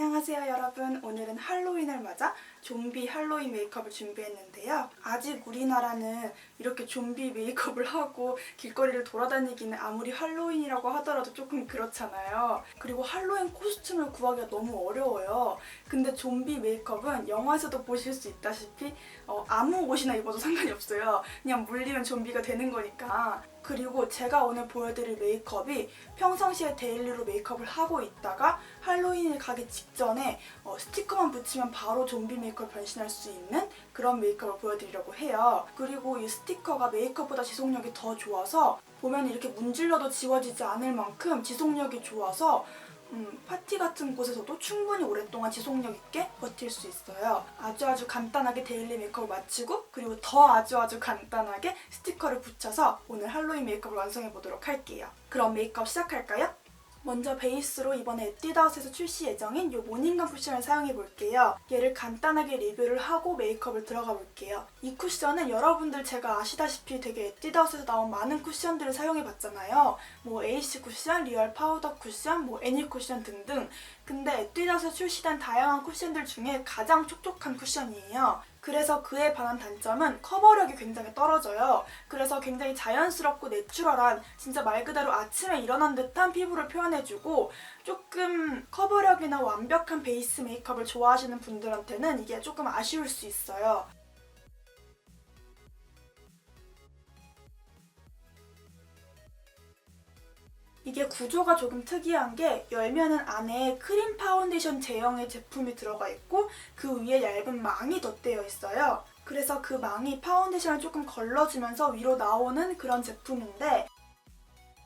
안녕하세요 여러분. 오늘은 할로윈을 맞아 좀비 할로윈 메이크업을 준비했는데요. 아직 우리나라는 이렇게 좀비 메이크업을 하고 길거리를 돌아다니기는 아무리 할로윈이라고 하더라도 조금 그렇잖아요. 그리고 할로윈 코스튬을 구하기가 너무 어려워요. 근데 좀비 메이크업은 영화에서도 보실 수 있다시피 어, 아무 옷이나 입어도 상관이 없어요. 그냥 물리면 좀비가 되는 거니까. 그리고 제가 오늘 보여드릴 메이크업이 평상시에 데일리로 메이크업을 하고 있다가 할로윈을 가기 직전에 어, 스티커만 붙이면 바로 좀비 메이크업 변신할 수 있는 그런 메이크업을 보여드리려고 해요. 그리고 이 스티커가 메이크업보다 지속력이 더 좋아서 보면 이렇게 문질러도 지워지지 않을 만큼 지속력이 좋아서 음, 파티 같은 곳에서도 충분히 오랫동안 지속력 있게 버틸 수 있어요. 아주 아주 간단하게 데일리 메이크업을 마치고 그리고 더 아주 아주 간단하게 스티커를 붙여서 오늘 할로윈 메이크업을 완성해 보도록 할게요. 그럼 메이크업 시작할까요? 먼저 베이스로 이번에 에뛰드하우스에서 출시 예정인 이 모닝감 쿠션을 사용해 볼게요. 얘를 간단하게 리뷰를 하고 메이크업을 들어가 볼게요. 이 쿠션은 여러분들 제가 아시다시피 되게 에뛰드하우스에서 나온 많은 쿠션들을 사용해 봤잖아요. 뭐 에이시 쿠션, 리얼 파우더 쿠션, 뭐 애니 쿠션 등등. 근데 에뛰드하우스에서 출시된 다양한 쿠션들 중에 가장 촉촉한 쿠션이에요. 그래서 그에 반한 단점은 커버력이 굉장히 떨어져요. 그래서 굉장히 자연스럽고 내추럴한 진짜 말 그대로 아침에 일어난 듯한 피부를 표현해주고 조금 커버력이나 완벽한 베이스 메이크업을 좋아하시는 분들한테는 이게 조금 아쉬울 수 있어요. 이게 구조가 조금 특이한 게 열면은 안에 크림 파운데이션 제형의 제품이 들어가 있고 그 위에 얇은 망이 덧대어 있어요. 그래서 그 망이 파운데이션을 조금 걸러주면서 위로 나오는 그런 제품인데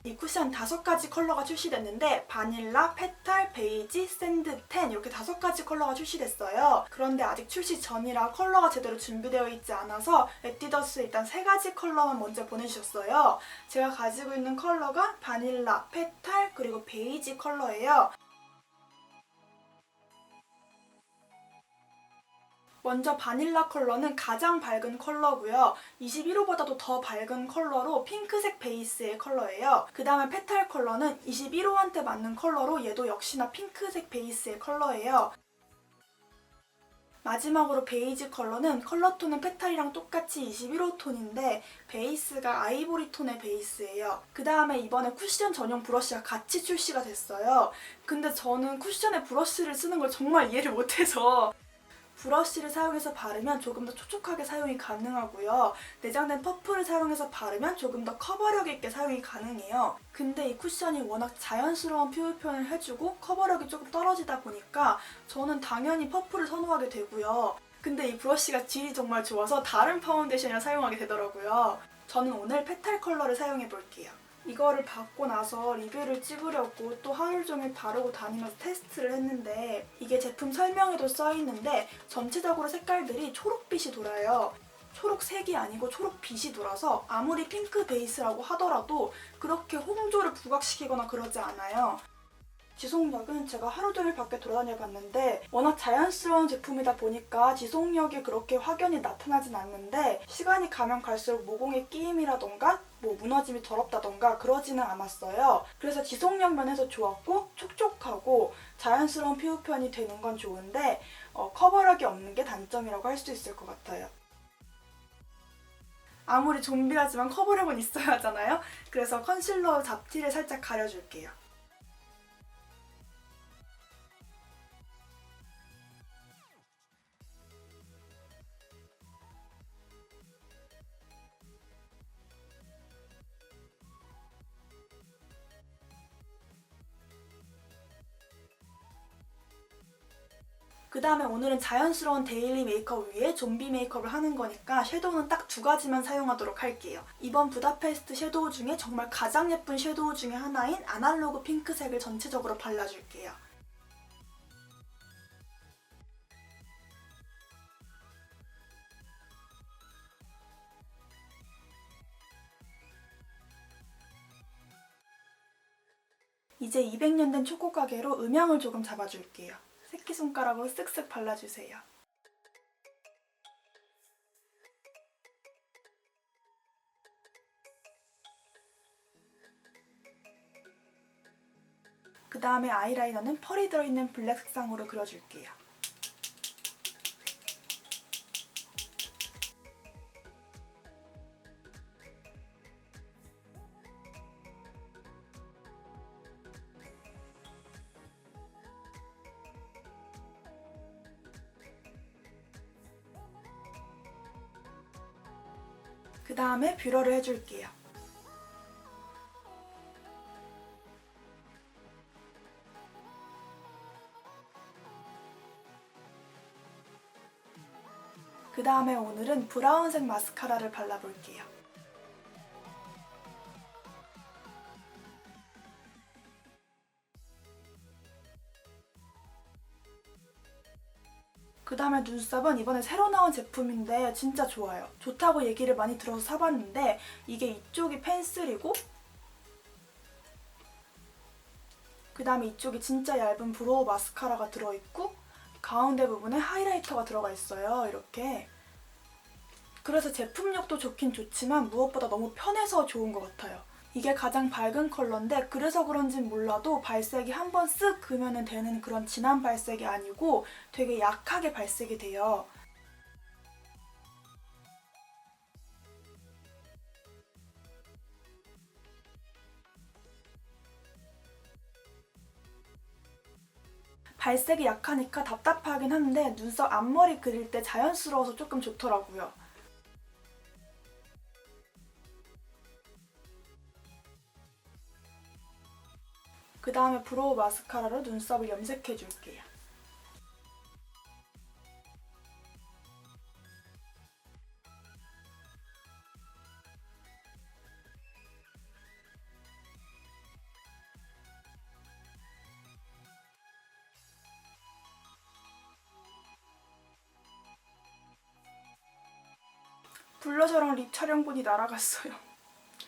이 쿠션 다섯 가지 컬러가 출시됐는데 바닐라, 페탈, 베이지, 샌드, 텐 이렇게 다섯 가지 컬러가 출시됐어요. 그런데 아직 출시 전이라 컬러가 제대로 준비되어 있지 않아서 에뛰더스 일단 세 가지 컬러만 먼저 보내주셨어요. 제가 가지고 있는 컬러가 바닐라, 페탈, 그리고 베이지 컬러예요. 먼저 바닐라 컬러는 가장 밝은 컬러고요. 21호보다도 더 밝은 컬러로 핑크색 베이스의 컬러예요. 그 다음에 페탈 컬러는 21호한테 맞는 컬러로 얘도 역시나 핑크색 베이스의 컬러예요. 마지막으로 베이지 컬러는 컬러 톤은 페탈이랑 똑같이 21호 톤인데 베이스가 아이보리 톤의 베이스예요. 그 다음에 이번에 쿠션 전용 브러쉬가 같이 출시가 됐어요. 근데 저는 쿠션에 브러쉬를 쓰는 걸 정말 이해를 못해서 브러쉬를 사용해서 바르면 조금 더 촉촉하게 사용이 가능하고요. 내장된 퍼프를 사용해서 바르면 조금 더 커버력 있게 사용이 가능해요. 근데 이 쿠션이 워낙 자연스러운 피부 표현을 해주고 커버력이 조금 떨어지다 보니까 저는 당연히 퍼프를 선호하게 되고요. 근데 이 브러쉬가 질이 정말 좋아서 다른 파운데이션이랑 사용하게 되더라고요. 저는 오늘 페탈 컬러를 사용해 볼게요. 이거를 받고 나서 리뷰를 찍으려고 또 하루 종일 바르고 다니면서 테스트를 했는데 이게 제품 설명에도 써 있는데 전체적으로 색깔들이 초록빛이 돌아요. 초록색이 아니고 초록빛이 돌아서 아무리 핑크 베이스라고 하더라도 그렇게 홍조를 부각시키거나 그러지 않아요. 지속력은 제가 하루 종일 밖에 돌아다녀 봤는데 워낙 자연스러운 제품이다 보니까 지속력이 그렇게 확연히 나타나진 않는데 시간이 가면 갈수록 모공의 끼임이라던가 뭐 무너짐이 더럽다던가 그러지는 않았어요. 그래서 지속력 면에서 좋았고 촉촉하고 자연스러운 피부 표현이 되는 건 좋은데 어, 커버력이 없는 게 단점이라고 할 수 있을 것 같아요. 아무리 좀비하지만 커버력은 있어야 하잖아요. 그래서 컨실러 잡티를 살짝 가려줄게요. 그 다음에 오늘은 자연스러운 데일리 메이크업 위에 좀비 메이크업을 하는 거니까 섀도우는 딱 두 가지만 사용하도록 할게요. 이번 부다페스트 섀도우 중에 정말 가장 예쁜 섀도우 중에 하나인 아날로그 핑크색을 전체적으로 발라줄게요. 이제 200년 된 초코 가게로 음영을 조금 잡아줄게요. 새끼손가락으로 쓱쓱 발라주세요. 그 다음에 아이라이너는 펄이 들어있는 블랙 색상으로 그려줄게요. 그 다음에 뷰러를 해줄게요. 그 다음에 오늘은 브라운색 마스카라를 발라볼게요. 그 다음에 눈썹은 이번에 새로 나온 제품인데 진짜 좋아요. 좋다고 얘기를 많이 들어서 사봤는데 이게 이쪽이 펜슬이고 그 다음에 이쪽이 진짜 얇은 브로우 마스카라가 들어있고 가운데 부분에 하이라이터가 들어가 있어요. 이렇게. 그래서 제품력도 좋긴 좋지만 무엇보다 너무 편해서 좋은 것 같아요. 이게 가장 밝은 컬러인데 그래서 그런진 몰라도 발색이 한 번 쓱 그으면 되는 그런 진한 발색이 아니고 되게 약하게 발색이 돼요. 발색이 약하니까 답답하긴 한데 눈썹 앞머리 그릴 때 자연스러워서 조금 좋더라고요. 다음에 브로우 마스카라로 눈썹을 염색해 줄게요. 블러셔랑 립 촬영본이 날아갔어요.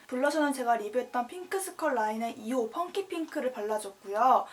블러셔는 제가 리뷰했던 핑크스컬 라인의 2호 펑키 핑크를 발라줬고요.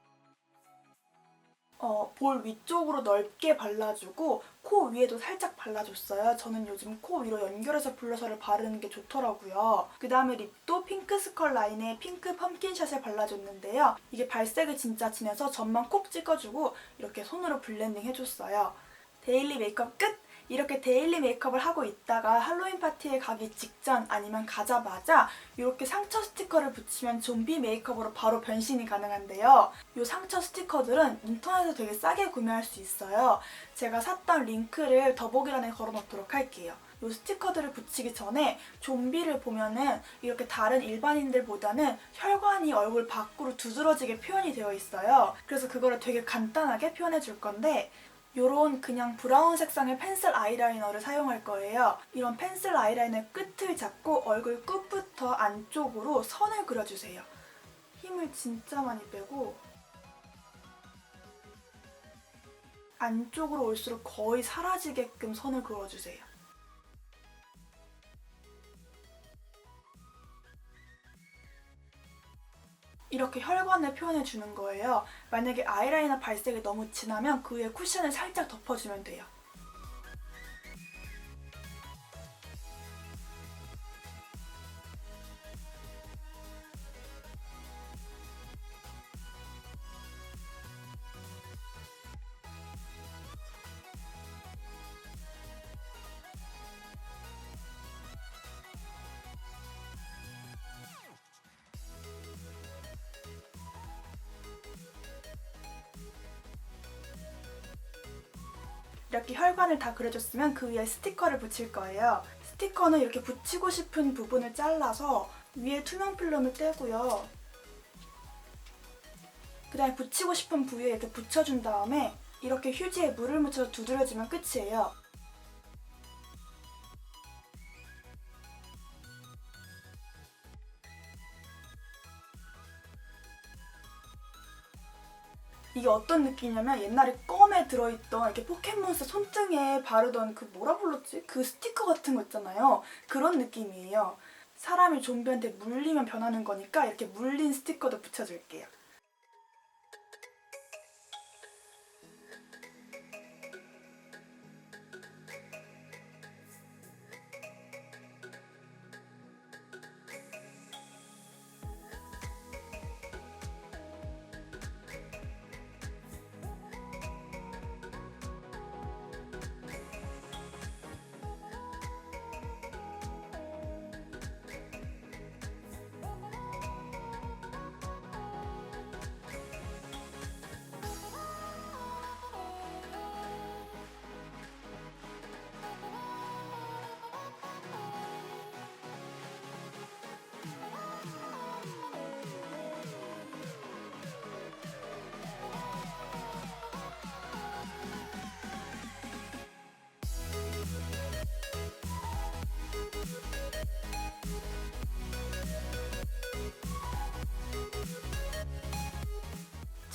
어, 볼 위쪽으로 넓게 발라주고 코 위에도 살짝 발라줬어요. 저는 요즘 코 위로 연결해서 블러셔를 바르는 게 좋더라고요. 그 다음에 립도 핑크스컬 라인의 핑크 펌킨샷을 발라줬는데요. 이게 발색이 진짜 진해서 점만 콕 찍어주고 이렇게 손으로 블렌딩 해줬어요. 데일리 메이크업 끝! 이렇게 데일리 메이크업을 하고 있다가 할로윈 파티에 가기 직전 아니면 가자마자 이렇게 상처 스티커를 붙이면 좀비 메이크업으로 바로 변신이 가능한데요. 이 상처 스티커들은 인터넷에서 되게 싸게 구매할 수 있어요. 제가 샀던 링크를 더보기란에 걸어놓도록 할게요. 이 스티커들을 붙이기 전에 좀비를 보면은 이렇게 다른 일반인들보다는 혈관이 얼굴 밖으로 두드러지게 표현이 되어 있어요. 그래서 그거를 되게 간단하게 표현해 줄 건데 요런 그냥 브라운 색상의 펜슬 아이라이너를 사용할 거예요. 이런 펜슬 아이라이너의 끝을 잡고 얼굴 끝부터 안쪽으로 선을 그려주세요. 힘을 진짜 많이 빼고 안쪽으로 올수록 거의 사라지게끔 선을 그어주세요. 이렇게 혈관을 표현해 주는 거예요. 만약에 아이라이너 발색이 너무 진하면 그 위에 쿠션을 살짝 덮어주면 돼요. 이렇게 혈관을 다 그려줬으면 그 위에 스티커를 붙일 거예요. 스티커는 이렇게 붙이고 싶은 부분을 잘라서 위에 투명 필름을 떼고요. 그 다음에 붙이고 싶은 부위에 이렇게 붙여준 다음에 이렇게 휴지에 물을 묻혀서 두드려주면 끝이에요. 이게 어떤 느낌이냐면 옛날에 껌 에 들어있던 이렇게 포켓몬스터 손등에 바르던 그 뭐라 불렀지? 그 스티커 같은 거 있잖아요. 그런 느낌이에요. 사람이 좀비한테 물리면 변하는 거니까 이렇게 물린 스티커도 붙여줄게요.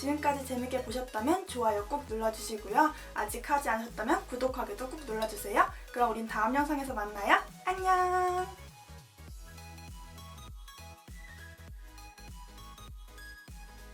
지금까지 재밌게 보셨다면 좋아요 꼭 눌러주시고요. 아직 하지 않으셨다면 구독하기도 꼭 눌러주세요. 그럼 우린 다음 영상에서 만나요. 안녕!